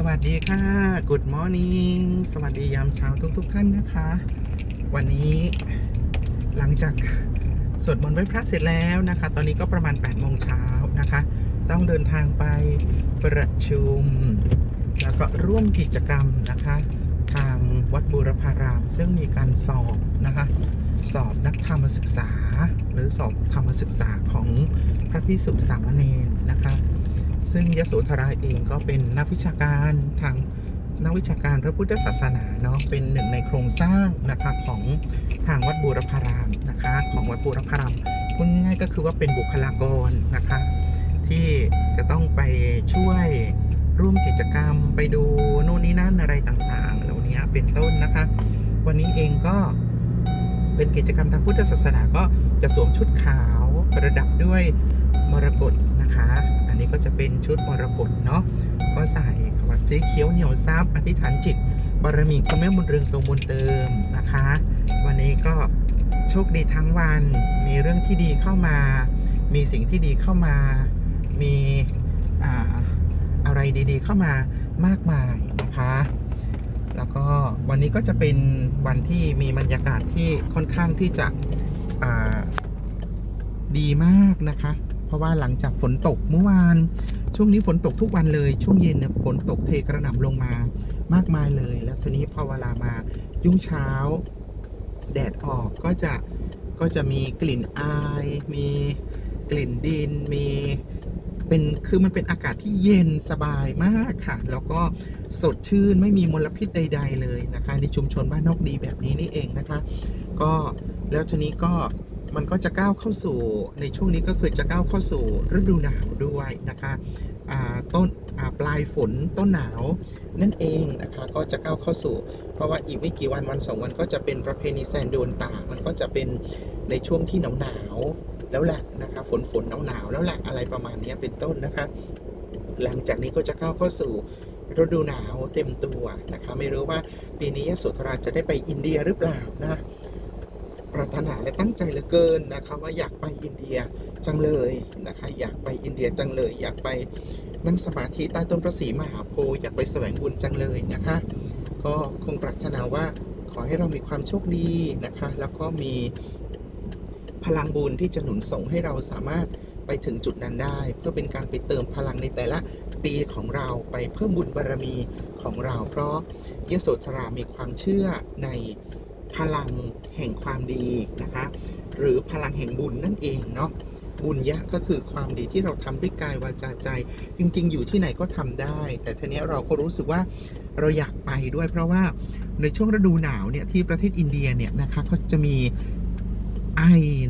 สวัสดีค่ะ Good morning สวัสดียามเช้าทุกๆทท่านนะคะ วันนี้หลังจากสวดมนต์ไหว้พระเสร็จแล้วนะคะ ตอนนี้ก็ประมาณ8โมงเช้านะคะ ต้องเดินทางไปประชุม แล้วก็ร่วมกิจกรรมนะคะ ทางวัดบูรพาราม ซึ่งมีการสอบนะคะ สอบนักธรรมศึกษา หรือสอบธรรมศึกษาของพระพิสุสามเณรนะคะ ซึ่งยโสธราเองก็เป็นนักวิชาการทางนักวิชาการพระพุทธศาสนาเนาะเป็นหนึ่งในโครงสร้างนะคะของทางวัดบูรพารามนะคะของวัดบูรพารามพูดง่ายก็คือว่าเป็นบุคลากรนะคะที่จะต้องไปช่วยร่วมกิจกรรมไปดูโน่นนี่นั่นอะไรต่างๆเหล่านี้เป็นต้นนะคะ วันนี้เองก็เป็นกิจกรรมทางพุทธศาสนาก็จะสวมชุดขาวประดับด้วยมรกตนะคะ อันนี้ก็จะเป็นชุดมรกตเนาะก็ใส่ขวัดสีเขียวเหนียวซับอธิษฐานจิตบารมีพระแม่บุญเรืองตรงบุญเติมนะคะ วันนี้ก็โชคดีทั้งวัน มีเรื่องที่ดีเข้ามา มีสิ่งที่ดีเข้ามา มีอ่าอะไรดีๆ เข้ามามากมายนะคะ แล้วก็วันนี้ก็จะเป็นวันที่มีบรรยากาศที่ค่อนข้างที่จะอ่า ดีมากนะคะ เพราะว่าหลังจากฝนตกเมื่อวาน ช่วงนี้ฝนตกทุกวันเลย ช่วงเย็นเนี่ยฝนตกเทกระหน่ำลงมามากมายเลย แล้วทีนี้พอเวลามายุ่งเช้า แดดออกก็จะก็จะมีกลิ่นอาย มีกลิ่นดิน มีเป็นคือมันเป็นอากาศที่เย็นสบายมากค่ะ แล้วก็สดชื่นไม่มีมลพิษใด ๆ เลยนะคะในชุมชนบ้านนอกดีแบบนี้นี่เองนะคะ ก็แล้วทีนี้ก็ มันก็จะก้าวเข้าสู่ในช่วงนี้ก็คือจะก้าวเข้าสู่ฤดูหนาวด้วยนะคะต้นปลายฝนต้นหนาวนั่นเองนะคะก็จะก้าวเข้าสู่ เพราะว่าอีกไม่กี่วันวันสองวันก็จะเป็นประเพณีแซนโดนป่ามันก็จะเป็นในช่วงที่หนาวหนาวแล้วแหละนะคะฝนฝนหนาวหนาวแล้วแหละอะไรประมาณนี้เป็นต้นนะคะ หลังจากนี้ก็จะก้าวเข้าสู่ฤดูหนาวเต็มตัวนะคะ ไม่รู้ว่าปีนี้ยโสธราจะได้ไปอินเดียหรือเปล่านะ รารถนาและตั้งใจเหลือเกินนะคะ ว่าอยากไปอินเดียจังเลยนะคะ อยากไปอินเดียจังเลย อยากไปนั่งสมาธิใต้ต้นพระศรีมหาโพธิ์อยากไปแสวงบุญจังเลยนะคะ ก็คงปรารถนาว่าขอให้เรามีความโชคดีนะคะ แล้วก็มีพลังบุญที่จะหนุนส่งให้เราสามารถไปถึงจุดนั้นได้ เพื่อเป็นการไปเติมพลังในแต่ละปีของเราไปเพิ่มบุญบารมีของเรา เพราะยโสธรามีความเชื่อใน พลังแห่งความดีนะคะ หรือพลังแห่งบุญนั่นเองเนาะบุญยะก็คือความดีที่เราทำด้วยกายวาจาใจ จริง ๆ อยู่ที่ไหนก็ทำได้ แต่ทีเนี้ยเราก็รู้สึกว่าเราอยากไปด้วย เพราะว่าในช่วงฤดูหนาวเนี่ยที่ประเทศอินเดียเนี่ยนะคะก็จะมีไอ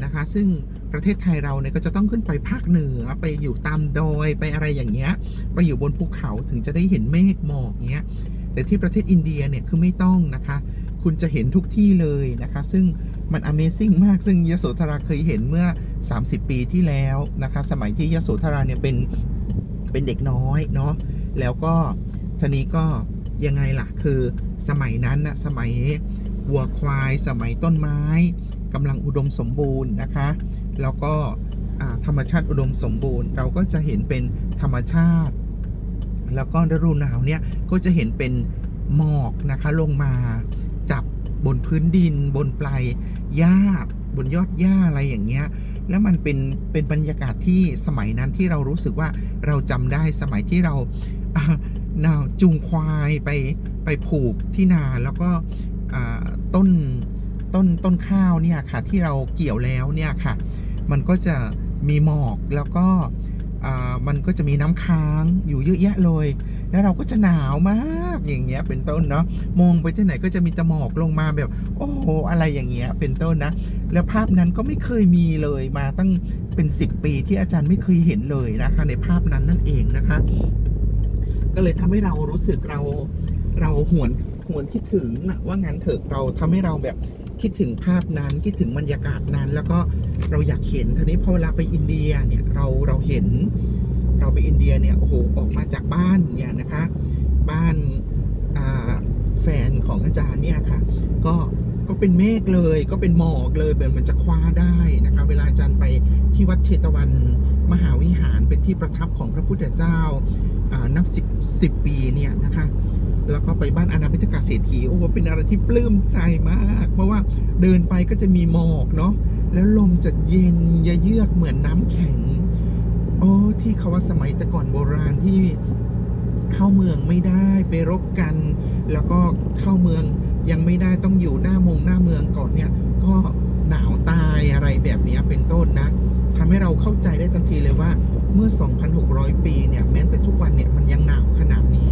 นะคะ ซึ่งประเทศไทยเราเนี่ยก็จะต้องขึ้นไปภาคเหนือไปอยู่ตามดอยไปอะไรอย่างเงี้ยไปอยู่บนภูเขาถึงจะได้เห็นเมฆหมอกเงี้ยแต่ที่ประเทศอินเดียเนี่ยคือไม่ต้องนะคะ คุณจะเห็นทุกที่เลยนะคะ ซึ่งมัน Amazing มาก ซึ่งยโสธราเคยเห็นเมื่อ 30 ปีที่แล้วนะคะ สมัยที่ยโสธราเนี่ยเป็นเป็นเด็กน้อยเนาะ แล้วก็ทีนี้ก็ยังไงล่ะ คือสมัยนั้นนะสมัยวัวควาย สมัยต้นไม้กำลังอุดมสมบูรณ์นะคะ แล้วก็ธรรมชาติอุดมสมบูรณ์ เราก็จะเห็นเป็นธรรมชาติ แล้วก็ฤดูหนาวเนี่ยก็จะเห็นเป็นหมอกนะคะลงมา บนพื้นดิน บนปลายหญ้าบนยอดหญ้าอะไรอย่างเงี้ย แล้วมันเป็นเป็นบรรยากาศที่สมัยนั้นที่เรารู้สึกว่าเราจำได้สมัยที่เรานาจูงควายไปไปผูกที่นาแล้วก็ต้นต้นต้นข้าวเนี่ยค่ะที่เราเกี่ยวแล้วเนี่ยค่ะ มันก็จะมีหมอกแล้วก็ มันก็จะมีน้ำค้างอยู่เยอะแยะเลย แล้วเราก็จะหนาวมากอย่างเงี้ยเป็นต้นเนาะมองไปที่ไหนก็จะมีตะหมอกลงมาแบบ โอ้โหอะไรอย่างเงี้ยเป็นต้นนะ แล้วภาพนั้นก็ไม่เคยมีเลยมาตั้งเป็น 10 ปีที่อาจารย์ไม่เคยเห็นเลยนะคะในภาพนั้นนั่นเองนะคะ ก็เลยทำให้เรารู้สึกเราเราหวนหวนคิดถึงนะว่างั้นเถอะเราทำให้เราแบบ คิดถึงภาพนั้นคิดถึงบรรยากาศนั้น แล้วก็เราอยากเห็นทีนี้พอเวลาไปอินเดียเนี่ยเราเราเห็น เราไปอินเดียเนี่ยโอ้โหออกมาจากบ้านเนี่ยนะคะ บ้านาแฟนของอาจารย์เนี่ยค่ะ ก็ก็เป็นเมฆเลยก็เป็นหมอกเลยเหมือนมันจะคว้าได้นะคะเวลาอาจารย์ไปที่วัดเชตวันมหาวิหารเป็นที่ประทับของพระพุทธเจ้านับสิบสิบปีเนี่ยนะคะ แล้วก็ไปบ้านอนาพิทกาเศรษฐีโอ้โหเป็นอะไรที่ปลื้มใจมาก เพราะว่าเดินไปก็จะมีหมอกเนาะแล้วลมจะเย็นยะเยือกเหมือนน้ำแข็งโอ้ที่เขาว่าสมัยแต่ก่อนโบราณที่เข้าเมืองไม่ได้ไปรบกัน แล้วก็เข้าเมืองยังไม่ได้ต้องอยู่หน้ามงหน้าเมืองก่อนเนี่ยก็หนาวตายอะไรแบบนี้เป็นต้นนะทำให้เราเข้าใจได้ทันทีเลยว่า เมื่อ 2,600 ปีเนี่ยแม้แต่ทุกวันเนี่ยมันยังหนาวขนาดนี้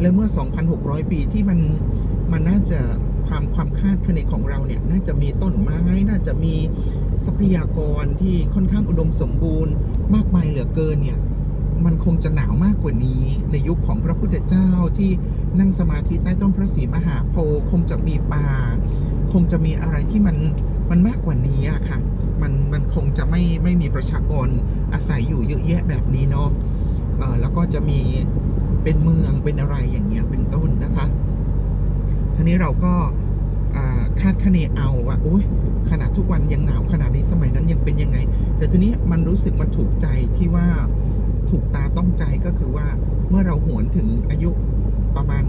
และเมื่อ 2,600 ปีที่มันมันน่าจะความความคาดคะเนของเราเนี่ยน่าจะมีต้นไม้ น่าจะมีทรัพยากรที่ค่อนข้างอุดมสมบูรณ์ มากมายเหลือเกินเนี่ยมันคงจะหนาวมากกว่านี้ ในยุคของพระพุทธเจ้าที่นั่งสมาธิใต้ต้นพระศรีมหาโพธิ์คงจะมีป่า คงจะมีอะไรที่มันมันมากกว่านี้อะค่ะ มันมันคงจะไม่ไม่มีประชากรอาศัยอยู่เยอะแยะแบบนี้เนาะเออแล้วก็จะมีเป็นเมืองเป็นอะไรอย่างเงี้ยเป็นต้นนะคะทีนี้เราก็คาดคะเนเอาว่าโอ้ยขนาดทุกวันยังหนาวขนาดนี้สมัยนั้นยังเป็นยังไง แต่ทีนี้มันรู้สึกมันถูกใจที่ว่าถูกตาต้องใจก็คือว่าเมื่อเราหวนถึงอายุประมาณ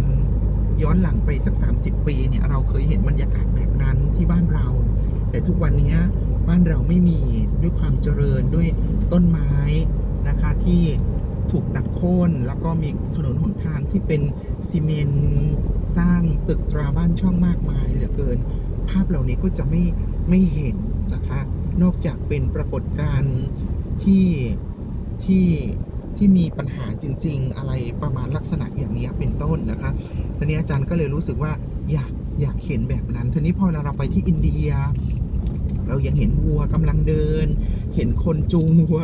ย้อนหลังไปสัก 30 ปีเนี่ยเราเคยเห็นบรรยากาศแบบนั้นที่บ้านเรา แต่ทุกวันนี้ บ้านเราไม่มีด้วยความเจริญด้วยต้นไม้นะคะที่ถูกตัดโค่นแล้วก็มีถนนหนทางที่เป็นซีเมนสร้างตึกตราบ้านช่องมากมายเหลือเกิน ภาพเหล่านี้ก็จะไม่ไม่เห็นนะคะ นอกจากเป็นปรากฏการณ์ที่ที่ที่มีปัญหาจริง ๆ อะไรประมาณลักษณะอย่างนี้เป็นต้นนะคะทีนี้อาจารย์ก็เลยรู้สึกว่าอยากอยากเห็นแบบนั้นทีนี้พอเราไปที่อินเดีย เรายังเห็นวัวกำลังเดิน เห็นคนจูงวัว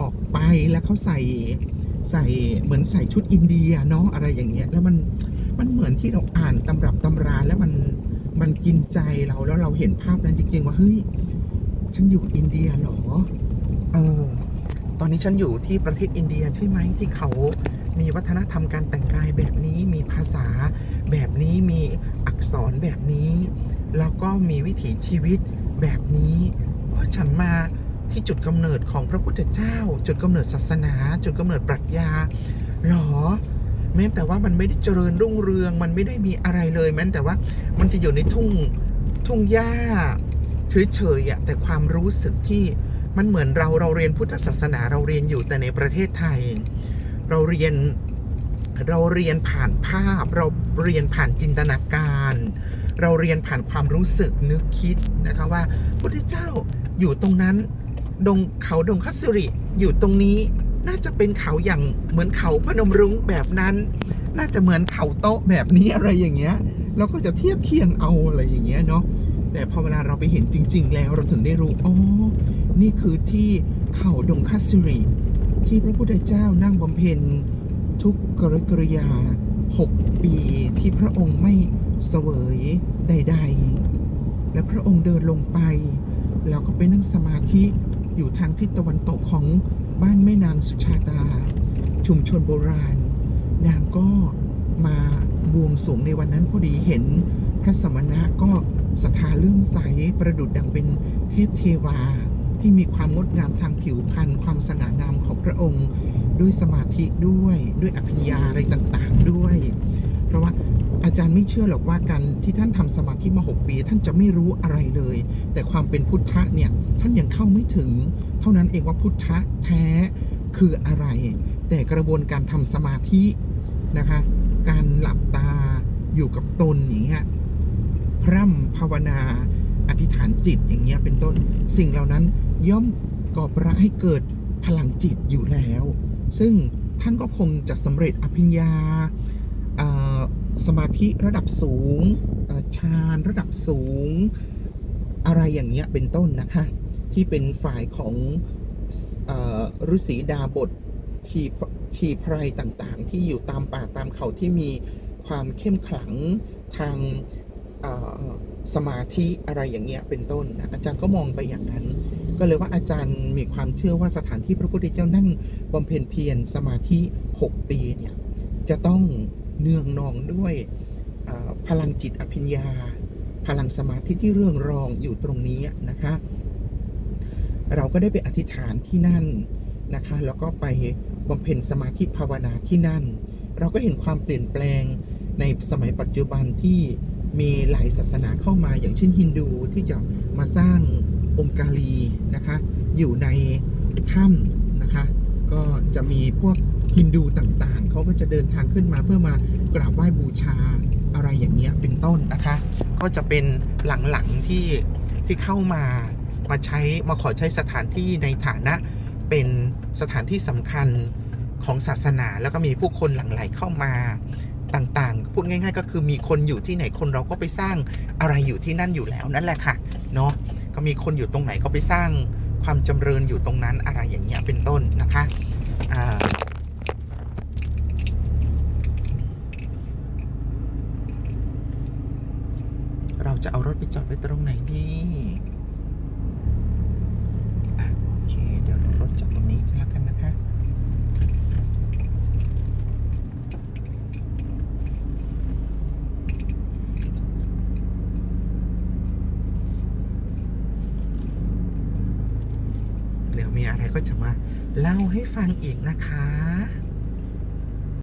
ออกไปแล้วเขาใส่ใส่เหมือนใส่ชุดอินเดียเนาะอะไรอย่างเงี้ย แล้วมันมันเหมือนที่เราอ่านตำรับตำราแล้วมันมันกินใจเราแล้วเราเห็นภาพนั้นจริง ๆ ว่าเฮ้ยฉันอยู่อินเดียหรอเออตอนนี้ฉันอยู่ที่ประเทศอินเดียใช่ไหมที่เขามีวัฒนธรรมการแต่งกายแบบนี้มีภาษาแบบนี้มีอักษรแบบนี้ แล้วก็มีวิถีชีวิต แบบนี้ เพราะฉันมาที่จุดกำเนิดของพระพุทธเจ้า จุดกำเนิดศาสนา จุดกำเนิดปรัชญาหรอ แม้แต่ว่ามันไม่ได้เจริญรุ่งเรือง มันไม่ได้มีอะไรเลยแม้แต่ว่ามันจะอยู่ในทุ่งทุ่งหญ้าเฉยๆอะแต่ความรู้สึกที่มันเหมือนเราเราเรียนพุทธศาสนาเราเรียนอยู่แต่ในประเทศไทย เราเรียนเราเรียนผ่านภาพ เราเรียนผ่านจินตนาการ เราเรียนผ่านความรู้สึกนึกคิดนะคะว่าพุทธเจ้าอยู่ตรงนั้น ดงเขาดงคัสริอยู่ตรงนี้น่าจะเป็นเขาอย่างเหมือนเขาพนมรุ้งแบบนั้น น่าจะเหมือนเขาโต๊ะแบบนี้อะไรอย่างเงี้ยเราก็จะเทียบเคียงเอาอะไรอย่างเงี้ยเนาะแต่พอเวลาเราไปเห็นจริง ๆ แล้วเราถึงได้รู้อ๋อนี่คือที่เขาดงคัสริที่พระพุทธเจ้านั่งบำเพ็ญทุกกริกริยาหกปีที่พระองค์ไม่ เสวยใด ๆ และพระองค์เดินลงไป แล้วก็ไปนั่งสมาธิอยู่ทางทิศตะวันตกของบ้านแม่นางสุชาตา ชุมชนโบราณ นางก็มาบวงสรวงในวันนั้นพอดีเห็นพระสมณะก็ศรัทธาเลื่อมใสประดุดดังเป็นเทพเทวาที่มีความงดงามทางผิวพรรณความสง่างามของพระองค์ ด้วยสมาธิด้วยด้วยอภิญญาอะไรต่างๆด้วย เพราะว่า อาจารย์ไม่เชื่อหรอกว่าการที่ท่านทำสมาธิมา 6 ปี ท่านจะไม่รู้อะไรเลย แต่ความเป็นพุทธะเนี่ยท่านยังเข้าไม่ถึง เท่านั้นเองว่าพุทธะแท้คืออะไร แต่กระบวนการทำสมาธินะคะ การหลับตาอยู่กับตนอย่างเงี้ยพร่ำภาวนาอธิษฐานจิตอย่างเงี้ยเป็นต้นสิ่งเหล่านั้นย่อมก่อประให้เกิดพลังจิตอยู่แล้ว ซึ่งท่านก็คงจะสำเร็จอภิญญา สมาธิระดับสูงฌานระดับสูง อะไรอย่างเงี้ยเป็นต้นนะคะ ที่เป็นฝ่ายของฤาษีดาบทชีชีไพรต่างๆ ที่อยู่ตามป่าตามเขาที่มีความเข้มขลังทางสมาธิอะไรอย่างเงี้ยเป็นต้นนะอาจารย์ก็มองไปอย่างนั้น ก็เลยว่าอาจารย์มีความเชื่อว่าสถานที่พระพุทธเจ้านั่งบำเพ็ญเพียรสมาธิ 6 ปีเนี่ยจะต้อง เนืองนองด้วยพลังจิตอภิญญา พลังสมาธิที่เรื่องรองอยู่ตรงนี้นะคะ เราก็ได้ไปอธิษฐานที่นั่นนะคะ แล้วก็ไปบำเพ็ญสมาธิภาวนาที่นั่น เราก็เห็นความเปลี่ยนแปลงในสมัยปัจจุบันที่มีหลายศาสนาเข้ามาอย่างเช่นฮินดูที่จะมาสร้างองค์กาลีนะคะ อยู่ในถ้ำนะคะ จะมีพวกฮินดูต่างๆ เขาก็จะเดินทางขึ้นมาเพื่อมากราบไหว้บูชาอะไรอย่างเงี้ยเป็นต้นนะคะ ก็จะเป็นหลังๆที่ที่เข้ามามาใช้มาขอใช้สถานที่ในฐานะเป็นสถานที่สำคัญของศาสนาแล้วก็มีผู้คนหลั่งไหลเข้ามาต่างๆ พูดง่าย ๆ ก็คือมีคนอยู่ที่ไหนคนเราก็ไปสร้างอะไรอยู่ที่นั่นอยู่แล้วนั่นแหละค่ะเนาะก็มีคนอยู่ตรงไหนก็ไปสร้างความจำเริญอยู่ตรงนั้นอะไรอย่างเงี้ยเป็นต้นนะคะ อ่าเราจะเอารถไปจอดไว้ตรงไหนดีอะโอเค เดี๋ยวเรารถจอดตรงนี้ก็แล้วกันนะคะ เดี๋ยวมีอะไรก็จะมาเล่า ให้ฟังอีกนะคะ